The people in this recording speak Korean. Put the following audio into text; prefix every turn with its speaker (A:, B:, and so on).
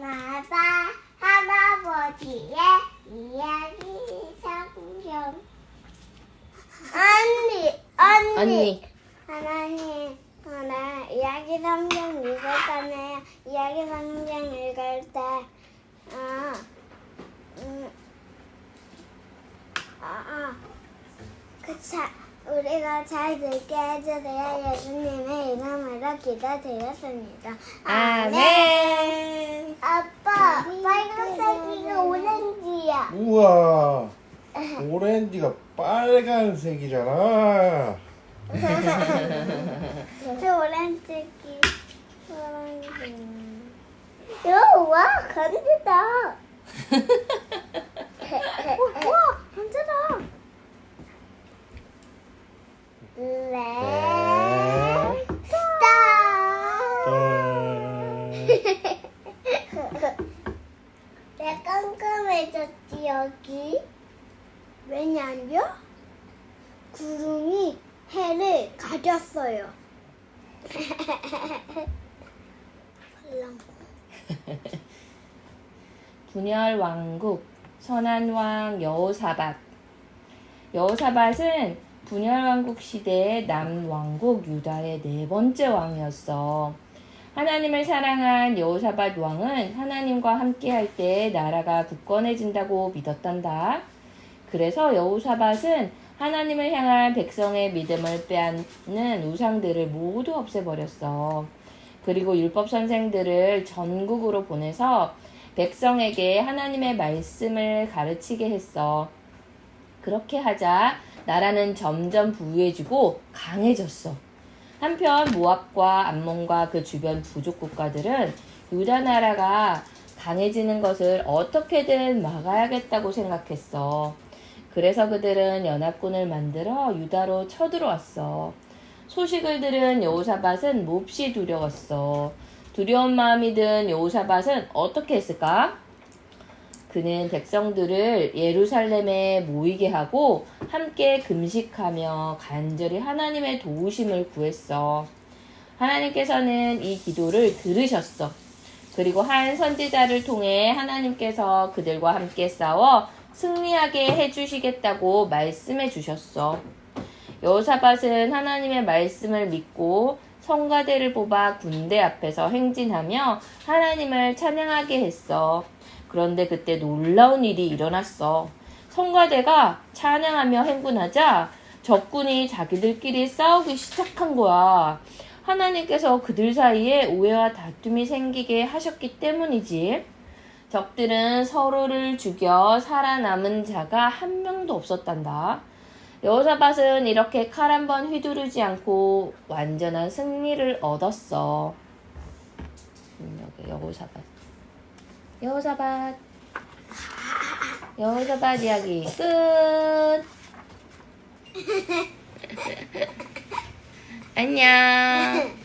A: 하나봐 할아버지의 이야기 성경 언니 언니,
B: 언니.
A: 하나님 하나 이야기 성경 읽을 거네요 이야기 성경 읽을 때 아, 음, 아, 아. 그 자, 우리가 잘 듣게 해주세요. 예수님의 이름으로 기도드렸습니다.
B: 아멘.
A: 아 빠, 빨간색이가 오렌지야.
C: 우와 오렌지가 빨간색이잖아
A: 저 오렌지기. 오렌지. 우와, 간지다. 우와, 간지다. 네. 깜깜해졌지 여기? 왜냐면 구름이 해를 가렸어요.
B: 분열 왕국 선한 왕 여호사밧 여호사밧은 분열 왕국 시대의 남 왕국 유다의 네 번째 왕이었어. 하나님을 사랑한 여호사밧 왕은 하나님과 함께 할 때 나라가 굳건해진다고 믿었단다. 그래서 여호사밧은 하나님을 향한 백성의 믿음을 빼앗는 우상들을 모두 없애버렸어. 그리고 율법 선생들을 전국으로 보내서 백성에게 하나님의 말씀을 가르치게 했어. 그렇게 하자 나라는 점점 부유해지고 강해졌어. 한편 모압과 암몬과 그 주변 부족 국가들은 유다 나라가 강해지는 것을 어떻게든 막아야겠다고 생각했어. 그래서 그들은 연합군을 만들어 유다로 쳐들어왔어. 소식을 들은 여호사밧은 몹시 두려웠어. 두려운 마음이 든 여호사밧은 어떻게 했을까? 그는 백성들을 예루살렘에 모이게 하고 함께 금식하며 간절히 하나님의 도우심을 구했어. 하나님께서는 이 기도를 들으셨어. 그리고 한 선지자를 통해 하나님께서 그들과 함께 싸워 승리하게 해주시겠다고 말씀해 주셨어. 여호사밧은 하나님의 말씀을 믿고 성가대를 뽑아 군대 앞에서 행진하며 하나님을 찬양하게 했어. 그런데 그때 놀라운 일이 일어났어. 성가대가 찬양하며 행군하자 적군이 자기들끼리 싸우기 시작한 거야. 하나님께서 그들 사이에 오해와 다툼이 생기게 하셨기 때문이지. 적들은 서로를 죽여 살아남은 자가 한 명도 없었단다. 여호사밧은 이렇게 칼 한 번 휘두르지 않고 완전한 승리를 얻었어. 음, 여기 여호사밧. 여호사밧. 여호사밧 이야기 끝. 안녕.